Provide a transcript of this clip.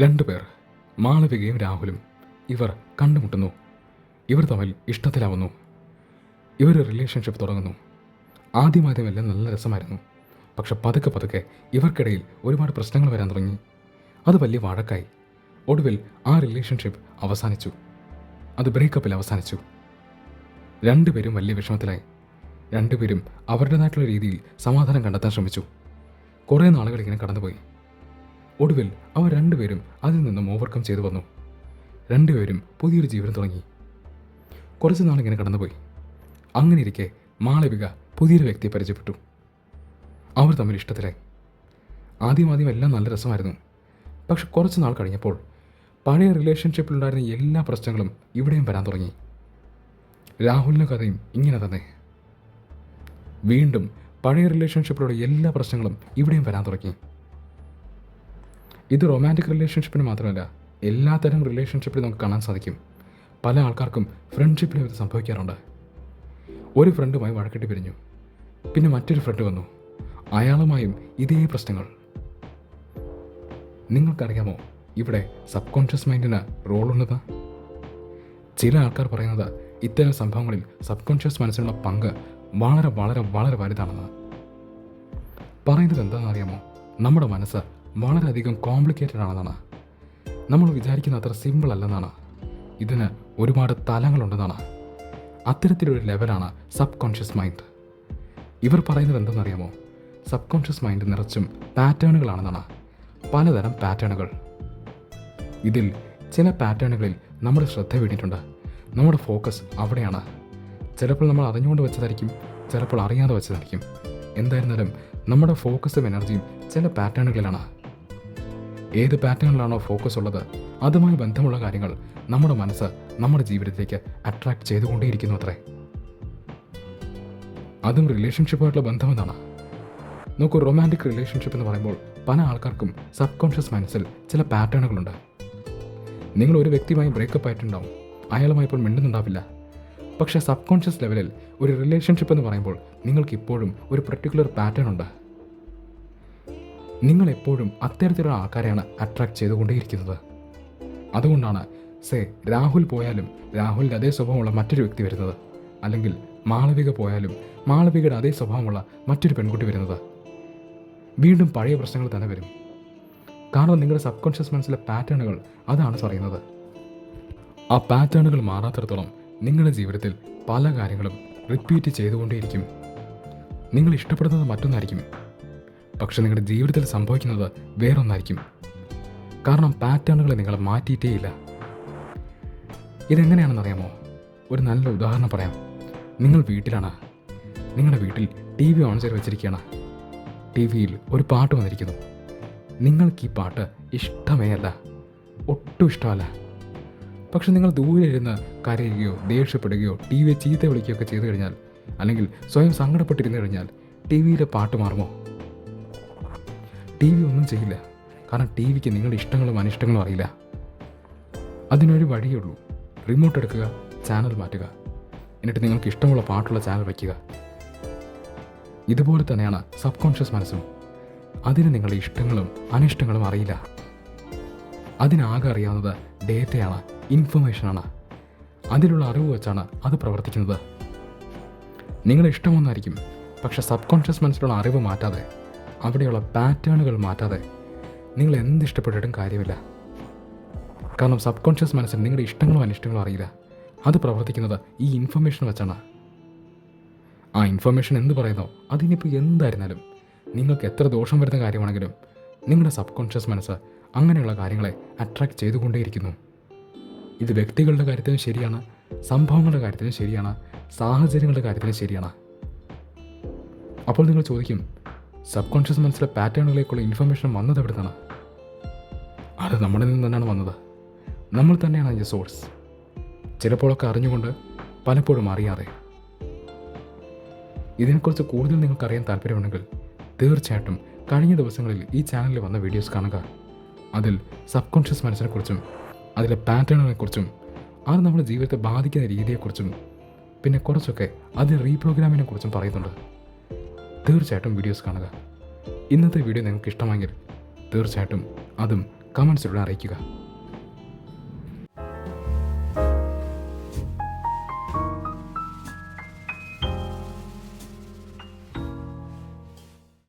രണ്ടുപേർ മാളവികയും രാഹുലും ഇവർ കണ്ടുമുട്ടുന്നു. ഇവർ തമ്മിൽ ഇഷ്ടത്തിലാവുന്നു. ഇവർ റിലേഷൻഷിപ്പ് തുടങ്ങുന്നു. ആദ്യമാദ്യമെല്ലാം നല്ല രസമായിരുന്നു. പക്ഷെ പതുക്കെ പതുക്കെ ഇവർക്കിടയിൽ ഒരുപാട് പ്രശ്നങ്ങൾ വരാൻ തുടങ്ങി. അത് വലിയ വഴക്കായി. ഒടുവിൽ ആ റിലേഷൻഷിപ്പ് അവസാനിച്ചു. അത് ബ്രേക്കപ്പിൽ അവസാനിച്ചു. രണ്ടുപേരും വലിയ വിഷമത്തിലായി. രണ്ടുപേരും അവരുടേതായിട്ടുള്ള രീതിയിൽ സമാധാനം കണ്ടെത്താൻ ശ്രമിച്ചു. കുറേ നാളുകൾ ഇങ്ങനെ കടന്നുപോയി. ഒടുവിൽ അവർ രണ്ടുപേരും അതിൽ നിന്നും ഓവർകം ചെയ്തു വന്നു. രണ്ടുപേരും പുതിയൊരു ജീവിതം തുടങ്ങി. കുറച്ച് നാളിങ്ങനെ കടന്നുപോയി. അങ്ങനെ ഇരിക്കെ മാളവിക പുതിയൊരു വ്യക്തിയെ പരിചയപ്പെട്ടു. അവർ തമ്മിൽ ഇഷ്ടത്തിലായി. ആദ്യം ആദ്യം എല്ലാം നല്ല രസമായിരുന്നു. പക്ഷെ കുറച്ച് നാൾ കഴിഞ്ഞപ്പോൾ പഴയ റിലേഷൻഷിപ്പിലുണ്ടായിരുന്ന എല്ലാ പ്രശ്നങ്ങളും ഇവിടെയും വരാൻ തുടങ്ങി. രാഹുലിന്റെ കഥയും ഇങ്ങനെ തന്നെ. വീണ്ടും പഴയ റിലേഷൻഷിപ്പിലുള്ള എല്ലാ പ്രശ്നങ്ങളും ഇവിടെയും വരാൻ തുടങ്ങി. ഇത് റൊമാന്റിക് റിലേഷൻഷിപ്പിന് മാത്രമല്ല എല്ലാത്തരം റിലേഷൻഷിപ്പിൽ നമുക്ക് കാണാൻ സാധിക്കും. പല ആൾക്കാർക്കും ഫ്രണ്ട്ഷിപ്പിലും ഇത് സംഭവിക്കാറുണ്ട്. ഒരു ഫ്രണ്ടുമായി വഴക്കിട്ട് പിരിഞ്ഞു. പിന്നെ മറ്റൊരു ഫ്രണ്ട് വന്നു. അയാളുമായും ഇതേ പ്രശ്നങ്ങൾ. നിങ്ങൾക്കറിയാമോ ഇവിടെ സബ് കോൺഷ്യസ് മൈൻഡിന് റോളുള്ളത്? ചില ആൾക്കാർ പറയുന്നത് ഇത്തരം സംഭവങ്ങളിൽ സബ് കോൺഷ്യസ് മനസ്സിലുള്ള പങ്ക് വളരെ വളരെ വളരെ വലുതാണെന്ന്. പറയുന്നത് എന്താണെന്ന് അറിയാമോ? നമ്മുടെ മനസ്സ് വളരെയധികം കോംപ്ലിക്കേറ്റഡ് ആണെന്നാണ്. നമ്മൾ വിചാരിക്കുന്ന അത്ര സിമ്പിൾ അല്ലെന്നാണ്. ഇതിന് ഒരുപാട് തലങ്ങളുണ്ടെന്നാണ്. അത്തരത്തിലൊരു ലെവലാണ് സബ് കോൺഷ്യസ് മൈൻഡ് ഇവർ പറയുന്നത് എന്തെന്നറിയാമോ? സബ് കോൺഷ്യസ് മൈൻഡ് നിറച്ചും പാറ്റേണുകളാണെന്നാണ്. പലതരം പാറ്റേണുകൾ. ഇതിൽ ചില പാറ്റേണുകളിൽ നമ്മുടെ ശ്രദ്ധ വീണിട്ടുണ്ട്. നമ്മുടെ ഫോക്കസ് അവിടെയാണ്. ചിലപ്പോൾ നമ്മൾ അറിഞ്ഞുകൊണ്ട് വെച്ചതായിരിക്കും ചിലപ്പോൾ അറിയാതെ വെച്ചതായിരിക്കും. എന്തായിരുന്നാലും നമ്മുടെ ഫോക്കസും എനർജിയും ചില പാറ്റേണുകളിലാണ്. ഏത് പാറ്റേണിലാണോ ഫോക്കസ് ഉള്ളത് അതുമായി ബന്ധമുള്ള കാര്യങ്ങൾ നമ്മുടെ മനസ്സ് നമ്മുടെ ജീവിതത്തിലേക്ക് അട്രാക്ട് ചെയ്തുകൊണ്ടേയിരിക്കുന്നു അത്രേ. അതും റിലേഷൻഷിപ്പായിട്ടുള്ള ബന്ധം എന്താണ് നോക്കൂ റൊമാന്റിക് റിലേഷൻഷിപ്പ് എന്ന് പറയുമ്പോൾ പല ആൾക്കാർക്കും സബ് കോൺഷ്യസ് മനസ്സിൽ ചില പാറ്റേണുകളുണ്ട്. നിങ്ങൾ ഒരു വ്യക്തിയുമായി ബ്രേക്കപ്പ് ആയിട്ടുണ്ടാവും അയാളുമായി ഇപ്പോൾ മിണ്ടുന്നുണ്ടാവില്ല. പക്ഷേ സബ് കോൺഷ്യസ് ലെവലിൽ ഒരു റിലേഷൻഷിപ്പ് എന്ന് പറയുമ്പോൾ നിങ്ങൾക്ക് ഇപ്പോഴും ഒരു പെർട്ടിക്കുലർ പാറ്റേൺ ഉണ്ട്. നിങ്ങൾ എപ്പോഴും അത്തരത്തിലുള്ള ആൾക്കാരെയാണ് അട്രാക്ട് ചെയ്തുകൊണ്ടേയിരിക്കുന്നത്. അതുകൊണ്ടാണ് സേ രാഹുൽ പോയാലും രാഹുലിന്റെ അതേ സ്വഭാവമുള്ള മറ്റൊരു വ്യക്തി വരുന്നത്. അല്ലെങ്കിൽ മാളവിക പോയാലും മാളവികയുടെ അതേ സ്വഭാവമുള്ള മറ്റൊരു പെൺകുട്ടി വരുന്നത്. വീണ്ടും പഴയ പ്രശ്നങ്ങൾ തന്നെ വരും. കാരണം നിങ്ങളുടെ സബ് കോൺഷ്യസ് മനസ്സിലെ പാറ്റേണുകൾ അതാണ് പറയുന്നത്. ആ പാറ്റേണുകൾ മാറാത്തിടത്തോളം നിങ്ങളുടെ ജീവിതത്തിൽ പല കാര്യങ്ങളും റിപ്പീറ്റ് ചെയ്തുകൊണ്ടേയിരിക്കും. നിങ്ങൾ ഇഷ്ടപ്പെടുന്നത് മറ്റൊന്നായിരിക്കും. പക്ഷെ നിങ്ങളുടെ ജീവിതത്തിൽ സംഭവിക്കുന്നത് വേറൊന്നായിരിക്കും. കാരണം പാറ്റേണുകൾ നിങ്ങൾ മാറ്റിയിട്ടേയില്ല. ഇതെങ്ങനെയാണെന്നറിയാമോ? ഒരു നല്ല ഉദാഹരണം പറയാം. നിങ്ങൾ വീട്ടിലാണ്. നിങ്ങളുടെ വീട്ടിൽ ടി വി ഓൺ ചെയ്ത് വെച്ചിരിക്കുകയാണ്. ടി വിയിൽ ഒരു പാട്ട് വന്നിരിക്കുന്നു. നിങ്ങൾക്ക് ഈ പാട്ട് ഇഷ്ടമേ അല്ല. ഒട്ടും ഇഷ്ടമല്ല. പക്ഷെ നിങ്ങൾ ദൂരെ ഇരുന്ന് കരയുകയോ ദേഷ്യപ്പെടുകയോ ടി വിയെ ചീത്ത വിളിക്കുകയോ ഒക്കെ ചെയ്തു കഴിഞ്ഞാൽ അല്ലെങ്കിൽ സ്വയം സങ്കടപ്പെട്ടിരുന്നു കഴിഞ്ഞാൽ ടി വിയിലെ പാട്ട് മാറുമോ? ടി വി ഒന്നും ചെയ്യില്ല. കാരണം ടി വിക്ക് നിങ്ങളുടെ ഇഷ്ടങ്ങളും അനിഷ്ടങ്ങളും അറിയില്ല. അതിനൊരു വഴിയേ ഉള്ളൂ. റിമോട്ട് എടുക്കുക ചാനൽ മാറ്റുക. എന്നിട്ട് നിങ്ങൾക്ക് ഇഷ്ടമുള്ള പാട്ടുള്ള ചാനൽ വയ്ക്കുക. ഇതുപോലെ തന്നെയാണ് സബ് കോൺഷ്യസ് മനസ്സും. അതിന് നിങ്ങളുടെ ഇഷ്ടങ്ങളും അനിഷ്ടങ്ങളും അറിയില്ല. അതിനാകെ അറിയാവുന്നത് ഡേറ്റയാണ് ഇൻഫർമേഷനാണ്. അതിലുള്ള അറിവ് വെച്ചാണ് അത് പ്രവർത്തിക്കുന്നത്. നിങ്ങളുടെ ഇഷ്ടമൊന്നായിരിക്കും പക്ഷെ സബ് കോൺഷ്യസ് മനസ്സിലുള്ള അറിവ് മാറ്റാതെ അവിടെയുള്ള പാറ്റേണുകൾ മാറ്റാതെ നിങ്ങൾ എന്ത് ഇഷ്ടപ്പെട്ടിട്ടും കാര്യമില്ല. കാരണം സബ് കോൺഷ്യസ് മനസ്സിൽ നിങ്ങളുടെ ഇഷ്ടങ്ങളും അനിഷ്ടങ്ങളും അറിയില്ല. അത് പ്രവർത്തിക്കുന്നത് ഈ ഇൻഫർമേഷൻ വെച്ചാണ്. ആ ഇൻഫർമേഷൻ എന്ത് പറയുന്നോ അതിനിപ്പോൾ എന്തായിരുന്നാലും നിങ്ങൾക്ക് എത്ര ദോഷം വരുന്ന കാര്യമാണെങ്കിലും നിങ്ങളുടെ സബ് കോൺഷ്യസ് മനസ്സ് അങ്ങനെയുള്ള കാര്യങ്ങളെ അട്രാക്ട് ചെയ്തുകൊണ്ടേയിരിക്കുന്നു. ഇത് വ്യക്തികളുടെ കാര്യത്തിലും ശരിയാണ് സംഭവങ്ങളുടെ കാര്യത്തിലും ശരിയാണ് സാഹചര്യങ്ങളുടെ കാര്യത്തിലും ശരിയാണ്. അപ്പോൾ നിങ്ങൾ ചോദിക്കും സബ് കോൺഷ്യസ് മനസ്സിലെ പാറ്റേണുകളേക്കുള്ള ഇൻഫർമേഷൻ വന്നത് എവിടുന്നാണ്? അത് നമ്മുടെ നിന്ന് തന്നെയാണ് വന്നത്. നമ്മൾ തന്നെയാണ് അതിന്റെ സോഴ്സ്. ചിലപ്പോഴൊക്കെ അറിഞ്ഞുകൊണ്ട് പലപ്പോഴും അറിയാതെ. ഇതിനെക്കുറിച്ച് കൂടുതൽ നിങ്ങൾക്ക് അറിയാൻ താല്പര്യമുണ്ടെങ്കിൽ തീർച്ചയായിട്ടും കഴിഞ്ഞ ദിവസങ്ങളിൽ ഈ ചാനലിൽ വന്ന വീഡിയോസ് കാണുക. അതിൽ സബ് കോൺഷ്യസ് മനസ്സിനെക്കുറിച്ചും അതിലെ പാറ്റേണുകളെക്കുറിച്ചും അത് നമ്മുടെ ജീവിതത്തെ ബാധിക്കുന്ന രീതിയെക്കുറിച്ചും പിന്നെ കുറച്ചൊക്കെ അതിൽ റീപ്രോഗ്രാമിനെ കുറിച്ചും പറയുന്നുണ്ട്. തീർച്ചയായിട്ടും വീഡിയോസ് കാണുക. ഇന്നത്തെ വീഡിയോ നിങ്ങൾക്ക് ഇഷ്ടമായെങ്കിൽ തീർച്ചയായിട്ടും അതും കമൻസിലൂടെ അറിയിക്കുക.